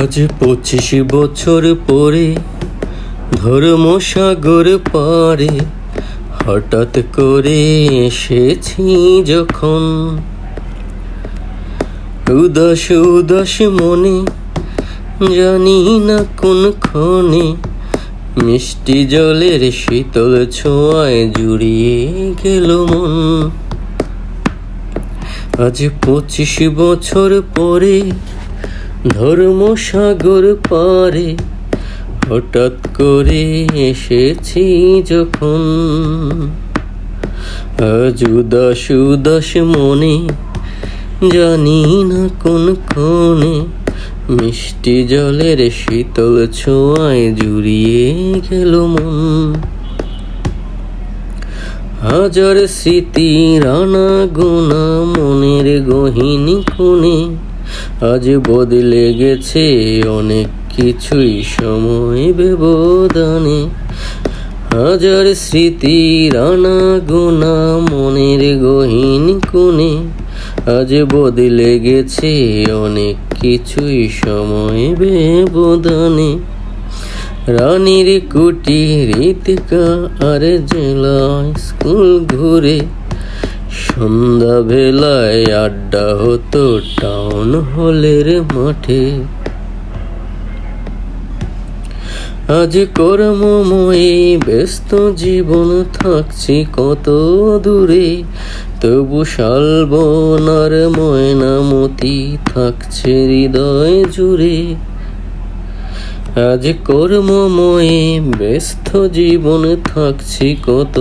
আজ পঁচিশ বছর পরে ধর্মসাগর পারে, হঠাৎ করে এসেছি যখন। উদাস উদাস মনে, জানি না কোন ক্ষণে মিষ্টি জলের শীতল ছোঁয়ায় জুড়িয়ে গেল মন। আজ পঁচিশ বছর পরে ধর্মসাগর পারে, হঠাৎ করে এসেছি যখন। আজ উদাস মনে, জানি না কোন ক্ষণে, মিষ্টি জলের শীতল ছোঁয়ায় জুড়িয়ে গেল মন। হাজার স্মৃতি, রানা গোনা, মনের গহিনী কোণে আজ বদলে গেছে অনেক কিছুই সময় ব্যবধানে। হাজার স্মৃতি রানা গোনা মনের গহীন কোণে। আজ বদলে গেছে অনেক কিছুই সময় ব্যবধানে। রানীর কুটির রীতিকা আর জেলায় স্কুল ঘুরে সন্ধ্যা বেলায় আড্ডা হতো টাউন হলের মাঠে। আজ কর্মময়ী, ব্যস্ত জীবন থাকছি কত দূরে, তবু শালবনার ময়নামতি থাকছে হৃদয় জুড়ে। আজ কর্মময়ে, ব্যস্ত জীবন থাকছি কত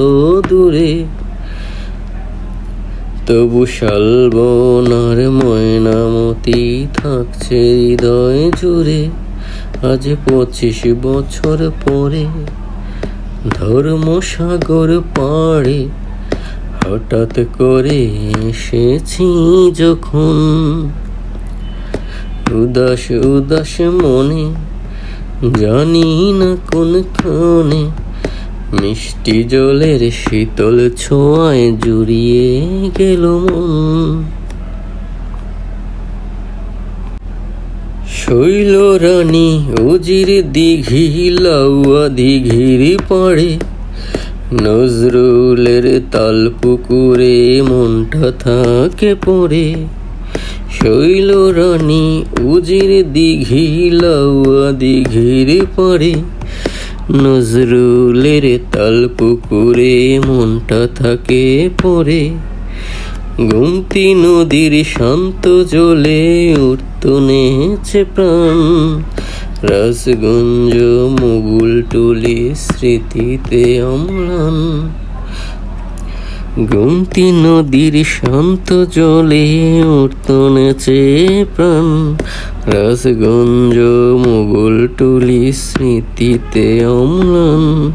দূরে তবু শালবনার ময়নামতি থাকছে হৃদয় জুড়ে। আজ পঁচিশ বছর পরে ধর্ম সাগর পাড়ে হঠাৎ করে এসেছি যখন। উদাস উদাস মনে জানি না কোন ক্ষণে মিষ্টি জলের শীতল ছোঁয়ায় জুড়িয়ে গেল শৈল রানী উজির দিঘি, লাউয়া দিঘির পাড়ে। নজরুলের তাল পুকুরে মনটা থাকে পড়ে। শৈল রানী উজির দিঘি, লাউয়া দিঘির পাড়ে। নজরুলের তাল পুকুরে মনটা থাকে পরে গুমতি নদীর শান্ত জলে উঠত নেছে প্রাণ। রসগঞ্জ মুগুল টুলি স্মৃতিতে অম্লান। গুমতি নদীর শান্ত জলে উঠত নেছে প্রাণ। রাসগঞ্জ মুগুল টুলি স্মৃতিতে অম্লান।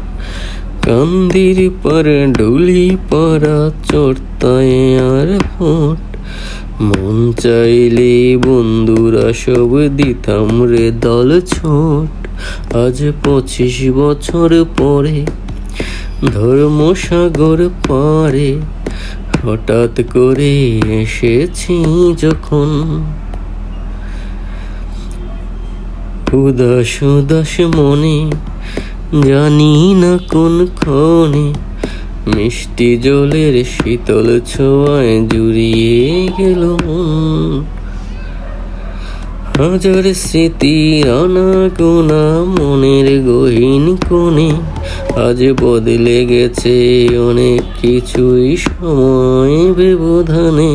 কান্দির পর ডুলি পাড়া চড়তায় আর ফোট। মন চাইলে বন্ধুরা সব দিতাম রে দল ছোট। আজ পঁচিশ বছর পরে ধর্মসাগর পারে, হঠাৎ করে এসেছি যখন। উদাস উদাস মনে, জানি না কোন ক্ষণে মিষ্টি জলের শীতল ছোঁয়ায় জুড়িয়ে গেল হাজার স্মৃতি আনা গোনা মনের গহীন কোণে আজ বদলে গেছে অনেক কিছুই সময় ব্যবধানে।